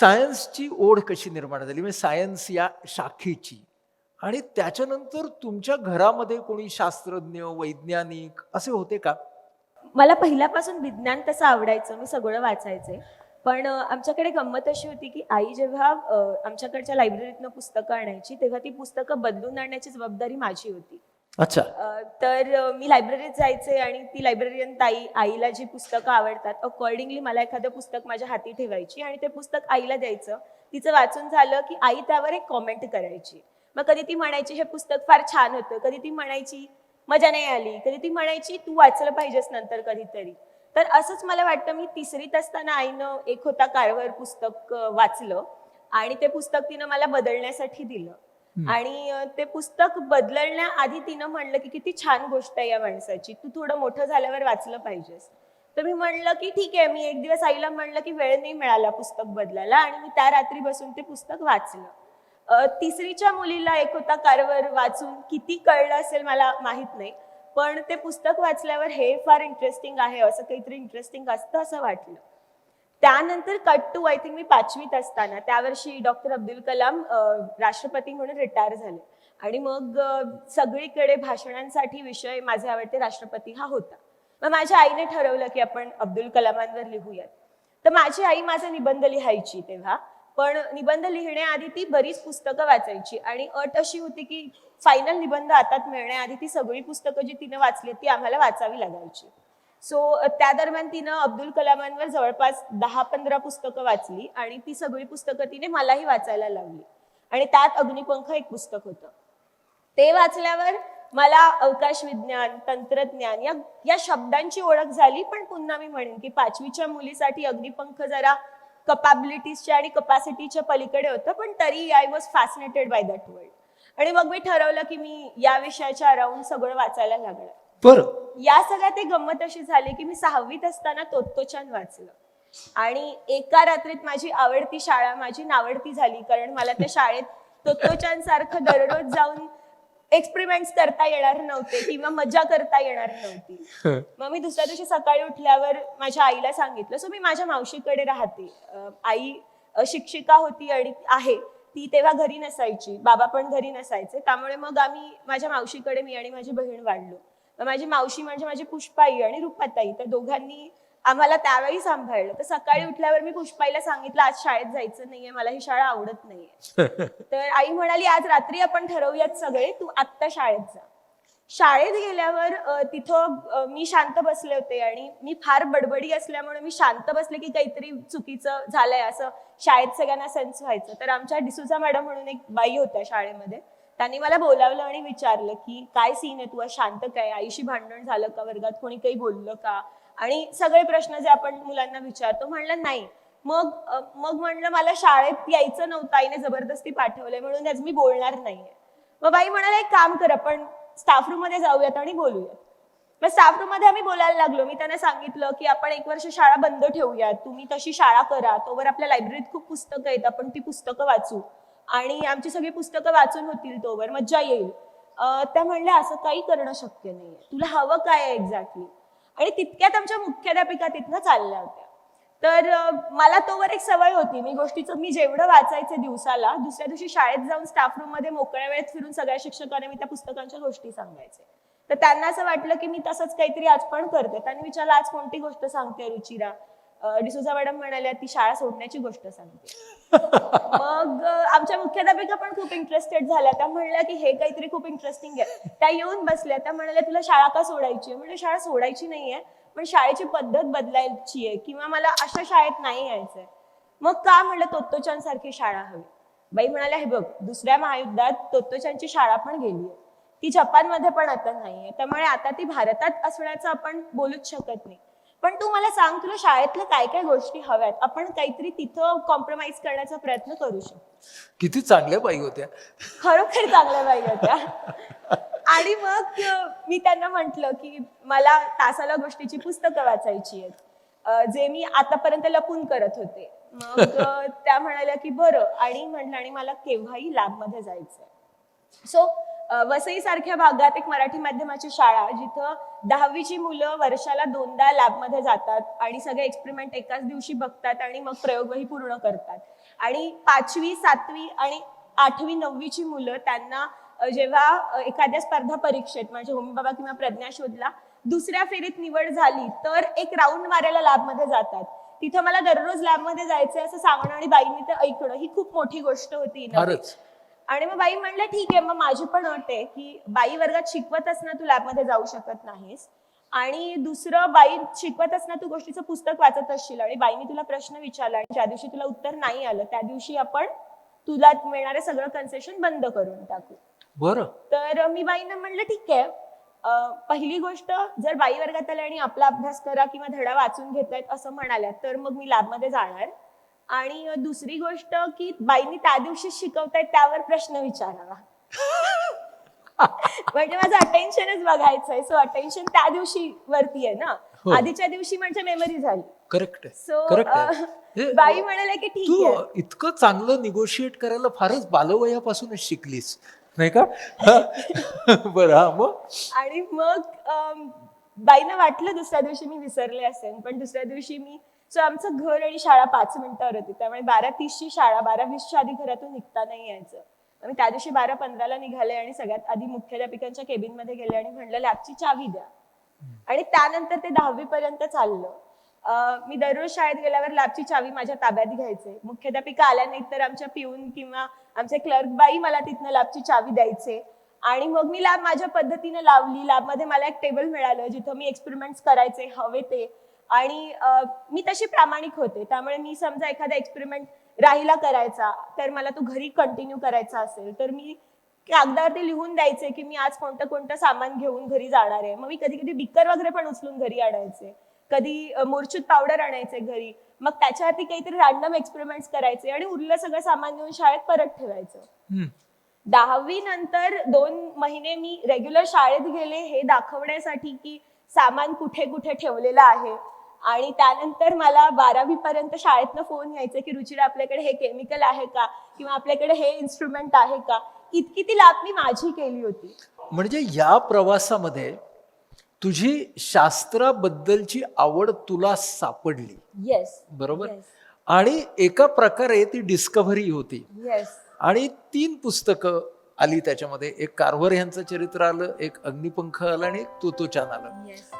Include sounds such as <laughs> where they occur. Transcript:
सायन्सची ओढ कशी निर्माण झाली? म्हणजे सायन्स या शाखेची. आणि त्याच्यानंतर तुमच्या घरामध्ये कोणी शास्त्रज्ञ वैज्ञानिक असे होते का? मला पहिल्यापासून विज्ञान तसं आवडायचं मी सगळं वाचायचे. पण आमच्याकडे गंमत अशी होती की आई जेव्हा आमच्याकडच्या लायब्ररीतनं पुस्तकं आणायची तेव्हा ती पुस्तकं बदलून आणण्याची जबाबदारी माझी होती. अच्छा. तर मी लायब्ररीत जायचे आणि ती लायब्ररीयन ताई आईला जी पुस्तकं आवडतात अकॉर्डिंगली मला एखादं पुस्तक माझ्या हाती ठेवायची आणि ते पुस्तक आईला द्यायचं. तिचं वाचून झालं की आई त्यावर एक कॉमेंट करायची. मग कधी ती म्हणायची हे पुस्तक फार छान होतं. कधी ती म्हणायची मजा नाही आली. कधी ती म्हणायची तू वाचलं पाहिजेस नंतर कधीतरी. तर असंच मला वाटतं मी तिसरीत असताना आईनं एक होता कारवर पुस्तक वाचलं आणि ते पुस्तक तिनं मला बदलण्यासाठी दिलं. आणि ते पुस्तक बदलण्याआधी तिनं म्हणलं की किती छान गोष्ट आहे या माणसाची. तू थोडं मोठं झाल्यावर वाचलं पाहिजेस. तर मी म्हणलं की ठीक आहे मी एक दिवस आईला म्हणलं की वेळ नाही मिळाला पुस्तक बदलायला आणि मी त्या रात्री बसून ते पुस्तक वाचलं. तिसरीच्या मुलीला एक होता कारवर वाचून किती कळलं असेल मला माहीत नाही पण ते पुस्तक वाचल्यावर हे फार इंटरेस्टिंग आहे असं काहीतरी इंटरेस्टिंग असतं असं वाटलं. त्यानंतर कट टू आय थिंक मी पाचवीत असताना त्या वर्षी डॉक्टर अब्दुल कलाम राष्ट्रपती म्हणून रिटायर झाले. आणि मग सगळीकडे भाषणांसाठी विषय माझे आवडते राष्ट्रपती हा होता. मग माझ्या आईने ठरवलं की आपण अब्दुल कलामांवर लिहूयात. तर माझी आई माझा निबंध लिहायची तेव्हा पण निबंध लिहिण्याआधी ती बरीच पुस्तकं वाचायची. आणि अट अशी होती की फायनल निबंध हातात मिळण्याआधी ती सगळी पुस्तकं जी तिने वाचली ती आम्हाला वाचावी लागायची. सो त्या दरम्यान तिनं अब्दुल कलामांवर जवळपास दहा पंधरा पुस्तकं वाचली आणि ती सगळी पुस्तकं तिने मलाही वाचायला लावली. आणि त्यात अग्निपंख एक पुस्तक होतं. ते वाचल्यावर मला अवकाश विज्ञान तंत्रज्ञान या या शब्दांची ओळख झाली पण पुन्हा मी म्हणेन की पाचवीच्या मुलीसाठी अग्निपंख जरा कपॅबिलिटीजच्या आणि कपॅसिटीच्या पलीकडे होतं पण तरी I was fascinated by that world आणि मग मी ठरवलं की मी या विषयाच्या अराउंड सगळं वाचायला लागलं बरं. या सगळ्यात एक गंमत अशी झाली की मी सहावीत असताना तोत्तोचान वाचलं. आणि एका रात्रीत माझी आवडती शाळा माझी नावडती झाली कारण मला त्या शाळेत तोत्तोचान सारखं दररोज जाऊन एक्सपेरिमेंट्स करता येणार नव्हते किंवा मजा करता येणार नव्हती. <laughs> मग मी दुसऱ्या दिवशी सकाळी उठल्यावर माझ्या आईला सांगितलं सो मी माझ्या मावशीकडे राहते. आई शिक्षिका होती आणि आहे. ती तेव्हा घरी नसायची. बाबा पण घरी नसायचे. त्यामुळे मग आम्ही माझ्या मावशीकडे मी आणि माझी बहीण वाढलो. माझी मावशी म्हणजे माझी पुष्पाई आणि रुपाताई त्या दोघांनी आम्हाला त्यावेळी सांभाळलं. तर सकाळी उठल्यावर मी पुष्पाईला सांगितलं आज शाळेत जायचं नाहीये मला ही शाळा आवडत नाहीये. <laughs> तर आई म्हणाली आज रात्री आपण ठरवूयात सगळे तू आत्ता शाळेत जा. शाळेत गेल्यावर तिथं मी शांत बसले होते आणि मी फार बडबडी असल्यामुळे मी शांत बसले की काहीतरी चुकीचं झालंय असं शाळेत सगळ्यांना सेन्स व्हायचं. तर आमच्या डिसुजा मॅडम म्हणून एक बाई होत्या शाळेमध्ये त्यांनी मला बोलावलं आणि विचारलं की काय सीन आहे? तू शांत काय? आईशी भांडण झालं का वर्गात? कोणी काही बोललं का? आणि सगळे प्रश्न जे आपण मुलांना विचारतो म्हणलं नाही. मग मग म्हणलं मला शाळेत यायचं नव्हतं. आईने जबरदस्ती पाठवलंय. म्हणून आज मी बोलणार नाहीये. मग बाई म्हणाला एक काम कर आपण स्टाफ रूममध्ये जाऊयात आणि बोलूयात. मग स्टाफ रूममध्ये आम्ही बोलायला लागलो. मी त्यांना सांगितलं की आपण एक वर्ष शाळा बंद ठेवूयात. तुम्ही तशी शाळा करा. तोवर आपल्या लायब्ररीत खूप पुस्तकं आहेत. आपण ती पुस्तकं वाचू. आणि आमची सगळी पुस्तकं वाचून होतील तोवर मज्जा येईल. त्या म्हणल्या असं काही करणं शक्य नाहीये. तुला हवं काय आहे एक्झॅक्टली आणि तितक्यात आमच्या मुख्याध्यापिका तिथनं चालल्या होत्या. तर मला तोवर एक सवय होती. मी गोष्टीचं मी जेवढं वाचायचे दिवसाला दुसऱ्या दिवशी शाळेत जाऊन स्टाफ रूममध्ये मोकळ्या वेळेत फिरून सगळ्या शिक्षकांना मी त्या पुस्तकांच्या गोष्टी सांगायचे. तर त्यांना असं वाटलं की मी तसंच काहीतरी आज पण करते. त्यांनी विचारलं आज कोणती गोष्ट सांगते रुचिरा? डिसुजा मॅडम म्हणाल्या ती शाळा सोडण्याची गोष्ट सांगते. <laughs> मग आमच्या मुख्याध्यापिका पण खूप इंटरेस्टेड झाल्या. त्या म्हणल्या की हे काहीतरी खूप इंटरेस्टिंग आहे. त्या येऊन बसल्या. त्या म्हणाल्या तुला शाळा का सोडायची आहे? म्हणजे शाळा सोडायची नाहीये पण शाळेची पद्धत बदलायची आहे किंवा मला अशा शाळेत नाही यायचंय मग का म्हणलं तोत्तोचान सारखी शाळा हवी. बाई म्हणाल्या हे बघ दुसऱ्या महायुद्धात तोत्तोचानची शाळा पण गेली ती जपानमध्ये पण आता नाहीये त्यामुळे आता ती भारतात असण्याचं आपण बोलूच शकत नाही. पण तू मला सांग तुला शाळेतल्या काय काय गोष्टी हव्यात? आपण काहीतरी तिथं कॉम्प्रोमाइज करण्याचा प्रयत्न करू शकतो किती चांगल्या बाई होत्या. खरोखर चांगल्या बाई होत्या. आणि मग मी त्यांना म्हंटल की मला तासाला गोष्टीची पुस्तकं वाचायची आहेत. जे मी आतापर्यंत लपून करत होते. मग त्या म्हणाल्या की बरं. आणि म्हटलं आणि मला केव्हाही लॅबमध्ये जायचंय. सो वसई सारख्या भागात एक मराठी माध्यमाची शाळा जिथं दहावीची मुलं वर्षाला दोनदा लॅबमध्ये जातात आणि सगळे एक्सपेरिमेंट एकाच दिवशी बघतात आणि मग प्रयोगही पूर्ण करतात. आणि पाचवी सातवी आणि आठवी नववीची मुलं त्यांना जेव्हा एखाद्या स्पर्धा परीक्षेत म्हणजे होमीबाबा किंवा प्रज्ञा शोधला दुसऱ्या फेरीत निवड झाली तर एक राऊंड मारायला लॅबमध्ये जातात. तिथं मला दररोज लॅबमध्ये जायचं असं सांगणं आणि बाईंनी ते ऐकणं ही खूप मोठी गोष्ट होती. आणि मग बाई म्हणलं ठीक आहे मग माझी पण अट आहे की बाई वर्गात शिकवत असताना तू लॅबमध्ये जाऊ शकत नाहीस. आणि दुसरं बाई शिकवत असताना तू गोष्टीचं पुस्तक वाचत असशील. आणि बाईने तुला प्रश्न विचारला आणि ज्या दिवशी तुला उत्तर नाही आलं त्या दिवशी आपण तुला मिळणारे सगळं कन्सेशन बंद करून टाकू. बरं. तर मी बाईंना म्हणलं ठीक आहे. पहिली गोष्ट जर बाई वर्गात आल्या आणि आपला अभ्यास करा किंवा धडा वाचून घेतायत असं म्हणाल्या तर मग मी लॅबमध्ये जाणार. आणि दुसरी गोष्ट की बाईंनी त्या दिवशी शिकवतायत त्यावर प्रश्न विचारावा. <laughs> म्हणजे माझं अटेन्शनच बघायचंय. सो अटेन्शन त्या दिवशी वरती आहे ना? हो. आधीच्या दिवशी म्हणजे मेमरी झाली. करेक्ट सो <laughs> बाई म्हणाले की ठीक तू आहे. इतकं चांगलं निगोशिएट करायला फारच बालवयापासूनच शिकलीस. नाही का? <laughs> बरं हा मग? आणि मग अम, बाईंना वाटलं दुसऱ्या दिवशी मी विसरले असेल पण दुसऱ्या दिवशी मी सो आमचं घर आणि शाळा पाच मिनिटावर होती त्यामुळे बारा तीसची शाळा बारा वीसच्या आधी घरातून निघता नाही यायचं. मी त्या दिवशी बारा पंधराला निघाले आणि सगळ्यात आधी मुख्याध्यापिकांच्या केबिनमध्ये गेले आणि म्हणलं लॅबची चावी द्या. आणि त्यानंतर ते दहावी पर्यंत चाललं मी दररोज शाळेत गेल्यावर लॅबची चावी माझ्या ताब्यात घ्यायचे. मुख्याध्यापिका आल्या नाहीत तर आमच्या पिऊन किंवा आमचे क्लर्क बाई मला तिथनं लॅबची चावी द्यायचे. आणि मग मी लॅब माझ्या पद्धतीने लावली. लॅबमध्ये मला एक टेबल मिळालं जिथं मी एक्सपेरिमेंट्स करायचे हवे ते. आणि मी तशी प्रामाणिक होते. त्यामुळे मी समजा एखादा एक्सपेरिमेंट राहिला करायचा तर मला तो घरी कंटिन्यू करायचा असेल तर मी कागदावरती लिहून द्यायचे की मी आज कोणतं कोणतं सामान घेऊन घरी जाणार आहे. मग मी कधी कधी बिकर वगैरे पण उचलून घरी आणायचे. कधी अ, मूर्छित पावडर आणायचे घरी. मग त्याच्यावरती काहीतरी रॅन्डम एक्सपेरिमेंट्स करायचे आणि उरलं सगळं सामान घेऊन शाळेत परत ठेवायचं. दहावी नंतर दोन महिने मी रेग्युलर शाळेत गेले हे दाखवण्यासाठी की सामान कुठे कुठे ठेवलेलं आहे. आणि त्यानंतर मला बारावी पर्यंत शाळेतनं फोन यायचे की रुचिरा आपल्याकडे हे केमिकल आहे का? किंवा आपल्याकडे हे इन्स्ट्रुमेंट आहे का? इतकी ती लाभ मी माझी केली होती. म्हणजे या प्रवासामध्ये तुझी शास्त्राबद्दलची आवड तुला सापडली. येस बरोबर? आणि एका प्रकारे ती डिस्कव्हरी होती. येस आणि तीन पुस्तकं आली त्याच्यामध्ये. एक कारवर यांचं चरित्र आलं एक अग्निपंख आलं आणि एक तोतोचान आलं. येस